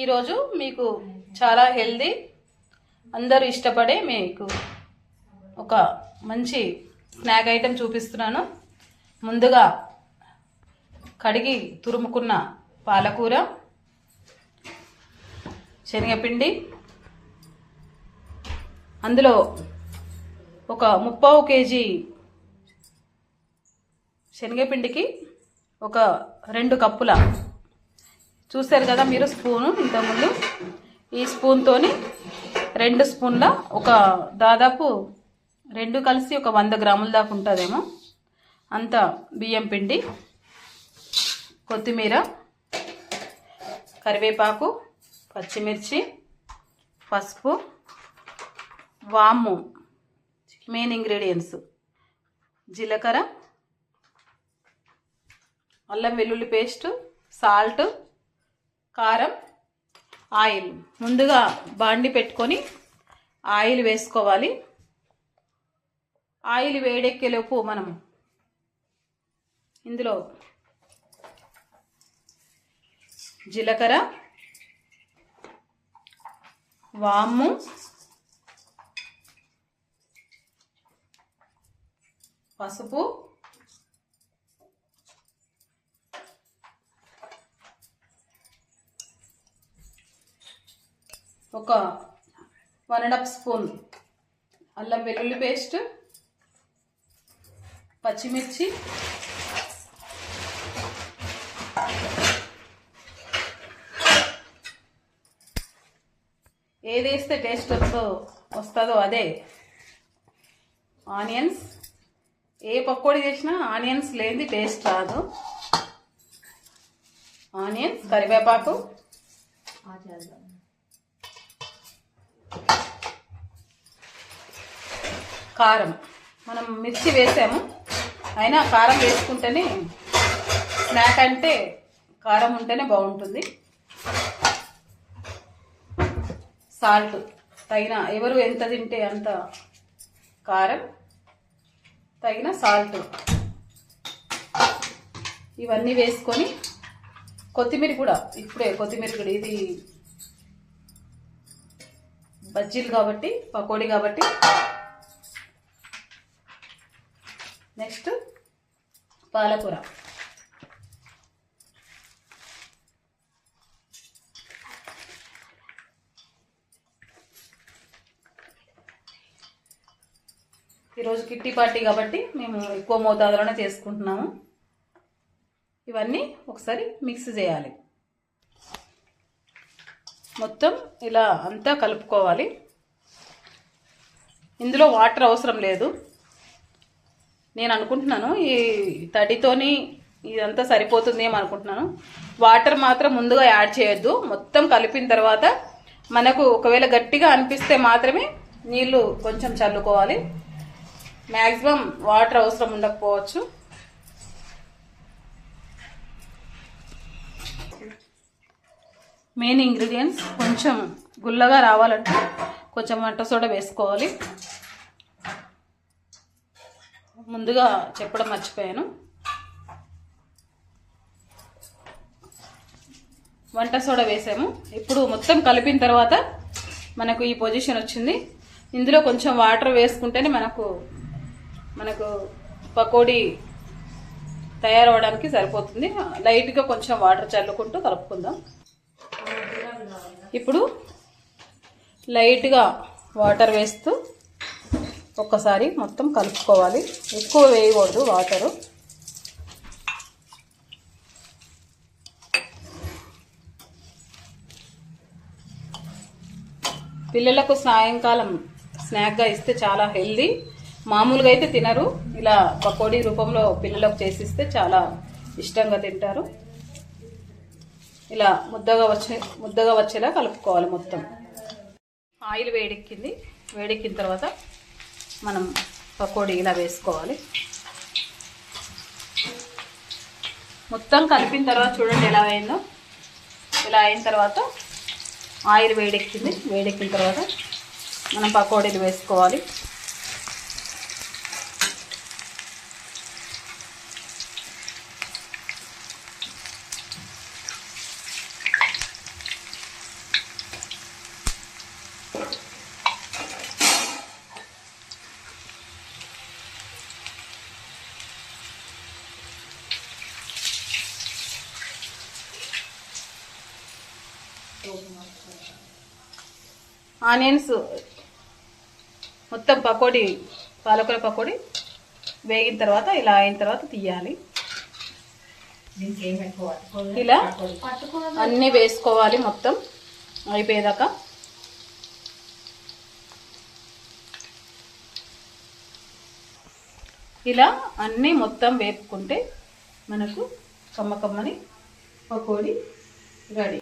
ఈరోజు మీకు చాలా హెల్దీ అందరూ ఇష్టపడే మీకు ఒక మంచి స్నాక్ ఐటెం చూపిస్తున్నాను. ముందుగా కడిగి తురుముకున్న పాలకూర శనగపిండి అందులో ఒక ముప్పావు కేజీ శనగపిండికి ఒక రెండు కప్పుల చూశారు కదా మీరు స్పూను ఇంతకుముందు. ఈ స్పూన్తోని రెండు స్పూన్ల ఒక దాదాపు రెండు కలిసి ఒక వంద గ్రాముల దాకా ఉంటుందేమో. అంత బియ్యం పిండి కొత్తిమీర కరివేపాకు పచ్చిమిర్చి పసుపు వాము మెయిన్ ఇంగ్రీడియంట్స్ జీలకర్ర అల్లం వెల్లుల్లి పేస్ట్ సాల్ట్ కారం ఆయిల్. ముందుగా బాండి పెట్టుకొని ఆయిల్ వేసుకోవాలి. ఆయిల్ వేడెక్కేలోపు మనం ఇందులో జీలకర్ర వాము పసుపు ఒక వన్ అండ్ హాఫ్ స్పూన్ అల్లం వెల్లుల్లి పేస్ట్ పచ్చిమిర్చి ఏది వేస్తే టేస్ట్ వస్తుందో వస్తుందో అదే. ఆనియన్స్ ఏ పకోడీ చేసినా ఆనియన్స్ లేనిది టేస్ట్ రాదు. ఆనియన్స్ కరివేపాకు. కారం. మనం మిర్చి వేసాము. అయినా కారం వేసుకుంటేనే స్నాక్ అంటే కారం ఉంటేనే బాగుంటుంది. సాల్ట్ తగిన ఎవరు ఎంత తింటే అంత కారం తగిన సాల్ట్. ఇవన్నీ వేసుకొని కొత్తిమీర కూడా ఇప్పుడే కొత్తిమీర కూడా ఇది బజ్జీలు కాబట్టి పకోడీ కాబట్టి. నెక్స్ట్ పాలకూర. ఈరోజు కిట్టి పార్టీ కాబట్టి మేము ఎక్కువ మోతాదులోనే చేసుకుంటున్నాము. ఇవన్నీ ఒకసారి మిక్స్ చేయాలి. మొత్తం ఇలా అంతా కలుపుకోవాలి. ఇందులో వాటర్ అవసరం లేదు. నేను అనుకుంటున్నాను ఈ తడితోని ఇదంతా సరిపోతుంది ఏమో అనుకుంటున్నాను. వాటర్ మాత్రం ముందుగా యాడ్ చేయొద్దు. మొత్తం కలిపిన తర్వాత మనకు ఒకవేళ గట్టిగా అనిపిస్తే మాత్రమే నీళ్ళు కొంచెం చల్లుకోవాలి. మ్యాక్సిమం వాటర్ అవసరం ఉండకపోవచ్చు. మెయిన్ ఇంగ్రీడియంట్స్ కొంచెం గుల్లగా రావాలంటే కొంచెం వంట సోడా వేసుకోవాలి. ముందుగా చెప్పడం మర్చిపోయాను. వంట సోడా వేసాము. ఇప్పుడు మొత్తం కలిపిన తర్వాత మనకు ఈ పొజిషన్ వచ్చింది. ఇందులో కొంచెం వాటర్ వేసుకుంటేనే మనకు మనకు పకోడీ తయారవడానికి సరిపోతుంది. లైట్గా కొంచెం వాటర్ చల్లుకుంటూ కలుపుకుందాం. ఇప్పుడు లైట్గా వాటర్ వేస్తూ ఒక్కసారి మొత్తం కలుపుకోవాలి. ఎక్కువ వేయకూడదు వాటరు. పిల్లలకు సాయంకాలం స్నాక్గా ఇస్తే చాలా హెల్దీ. మామూలుగా అయితే తినరు. ఇలా పకోడీ రూపంలో పిల్లలకు చేసిస్తే చాలా ఇష్టంగా తింటారు. ఇలా ముద్దగా వచ్చే ముద్దగా వచ్చేలా కలుపుకోవాలి మొత్తం. ఆయిల్ వేడెక్కింది. వేడెక్కిన తర్వాత మనం పకోడీ ఇలా వేసుకోవాలి. మొత్తం కలిపిన తర్వాత చూడండి ఎలా అయిందో. ఇలా అయిన తర్వాత ఆయిల్ వేడెక్కింది. వేడెక్కిన తర్వాత మనం పకోడీలు వేసుకోవాలి. ఆనియన్స్ మొత్తం పకోడీ పాలకూర పకోడీ వేగిన తర్వాత ఇలా అయిన తర్వాత తీయాలి. ఇలా అన్నీ వేసుకోవాలి మొత్తం. అయిపోయేదాకా. ఇలా అన్నీ మొత్తం వేపుకుంటే మనకు కమ్మకమ్మని పకోడీ రెడీ.